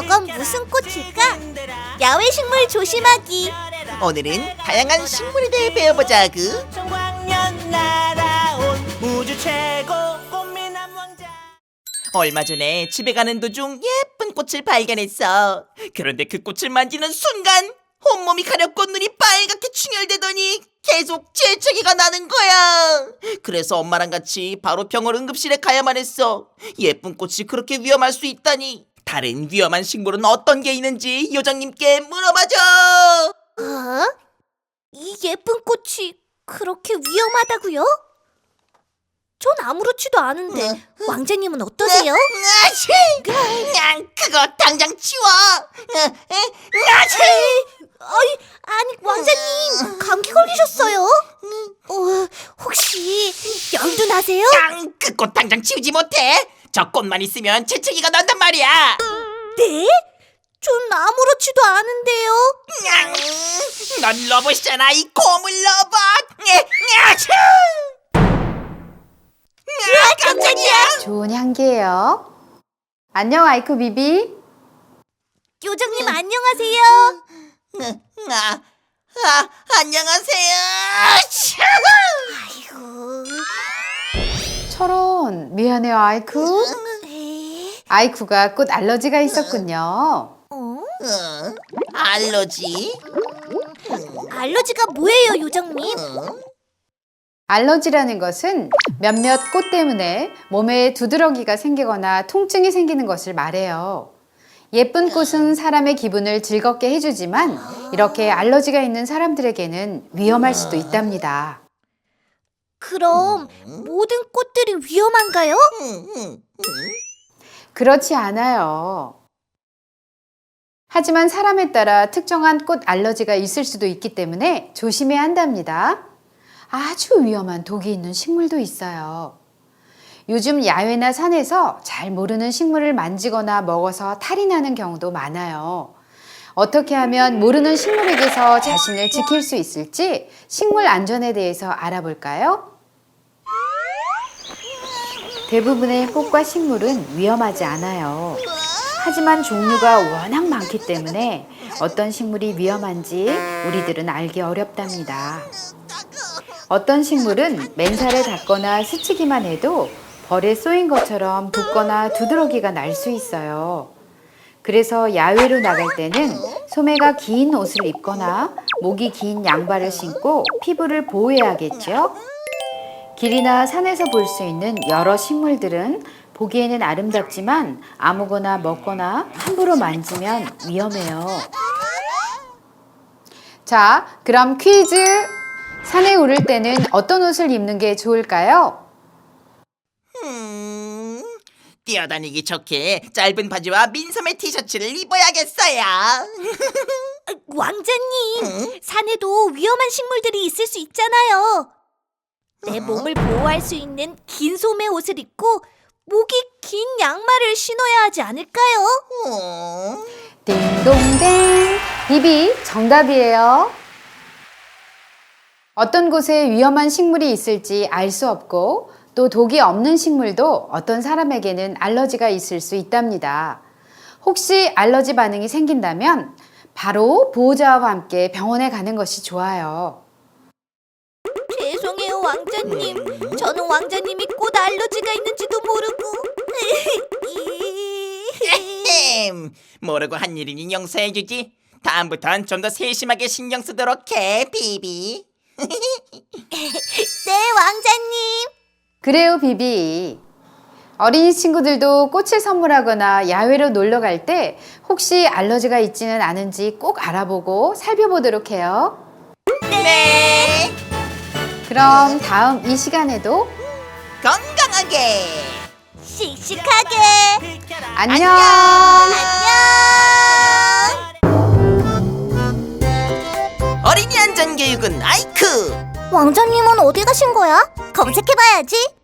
저건 무슨 꽃일까? 야외 식물 조심하기. 오늘은 다양한 식물에 대해 꽃미남 왕자 얼마 전에 집에 가는 도중 예쁜 꽃을 발견했어. 그런데 그 꽃을 만지는 순간 온몸이 가렵고 눈이 빨갛게 충혈되더니 계속 재채기가 나는 거야. 그래서 엄마랑 같이 바로 병원 응급실에 가야만 했어. 예쁜 꽃이 그렇게 위험할 수 있다니. 다른 위험한 식물은 어떤 게 있는지 요정님께 물어봐줘. 어? 이 예쁜 꽃이 그렇게 위험하다고요? 전 아무렇지도 않은데 왕자님은 어떠세요? 아치! 그냥 그거 당장 치워. 아치! 아이, 아니 왕자님 감기 걸리셨어요? 어, 혹시 열도 나세요? 그냥 그꽃 당장 치우지 못해. 저 꽃만 있으면 재채기가 난단 말이야. 네? 전 아무렇지도 않은데요. 냥! 넌 로봇이잖아 이 고물 로봇. 예, 아치! 아, 깜짝이야. 좋은 향기예요. 안녕 아이쿠 비비. 요정님 안녕하세요. 아이쿠. 에? 아이쿠가 꽃 알러지가 있었군요. 알러지? 알러지가 뭐예요, 요정님? 어? 알러지라는 것은 몇몇 꽃 때문에 몸에 두드러기가 생기거나 통증이 생기는 것을 말해요. 예쁜 꽃은 사람의 기분을 즐겁게 해주지만 이렇게 알러지가 있는 사람들에게는 위험할 수도 있답니다. 그럼 모든 꽃 들이 위험한가요? 그렇지 않아요. 하지만 사람에 따라 특정한 꽃 알러지가 있을 수도 있기 때문에 조심해야 한답니다. 아주 위험한 독이 있는 식물도 있어요. 요즘 야외나 산에서 잘 모르는 식물을 만지거나 먹어서 탈이 나는 경우도 많아요. 어떻게 하면 모르는 식물에게서 자신을 지킬 수 있을지 식물 안전에 대해서 알아볼까요? 대부분의 꽃과 식물은 위험하지 않아요. 하지만 종류가 워낙 많기 때문에 어떤 식물이 위험한지 우리들은 알기 어렵답니다. 어떤 식물은 맨살에 닿거나 스치기만 해도 벌에 쏘인 것처럼 붓거나 두드러기가 날 수 있어요. 그래서 야외로 나갈 때는 소매가 긴 옷을 입거나 목이 긴 양발을 신고 피부를 보호해야겠죠. 길이나 산에서 볼 수 있는 여러 식물들은 보기에는 아름답지만 아무거나 먹거나 함부로 만지면 위험해요. 자, 그럼 퀴즈. 산에 오를 때는 어떤 옷을 입는 게 좋을까요? 음, 뛰어다니기 좋게 짧은 바지와 민소매 티셔츠를 입어야겠어요. 왕자님, 산에도 위험한 식물들이 있을 수 있잖아요. 내 몸을 보호할 수 있는 긴 소매 옷을 입고 목이 긴 양말을 신어야 하지 않을까요? 어? 딩동댕. 비비, 정답이에요. 어떤 곳에 위험한 식물이 있을지 알 수 없고 또 독이 없는 식물도 어떤 사람에게는 알러지가 있을 수 있답니다. 혹시 알러지 반응이 생긴다면 바로 보호자와 함께 병원에 가는 것이 좋아요. 왕자님. 저는 왕자님이 꽃 알러지가 있는지도 모르고. 햄, 모르고 한 일이니 용서해주지. 다음부턴 좀 더 세심하게 신경 쓰도록 해, 비비. 네, 왕자님. 그래요, 비비. 어린이 친구들도 꽃을 선물하거나 야외로 놀러 갈 때 혹시 알러지가 있지는 않은지 꼭 알아보고 살펴보도록 해요. 네. 그럼 다음 이 시간에도 건강하게. 씩씩하게. 안녕! 안녕. 어린이 안전 교육은 아이크. 왕자님은 어디 가신 거야? 검색해봐야지.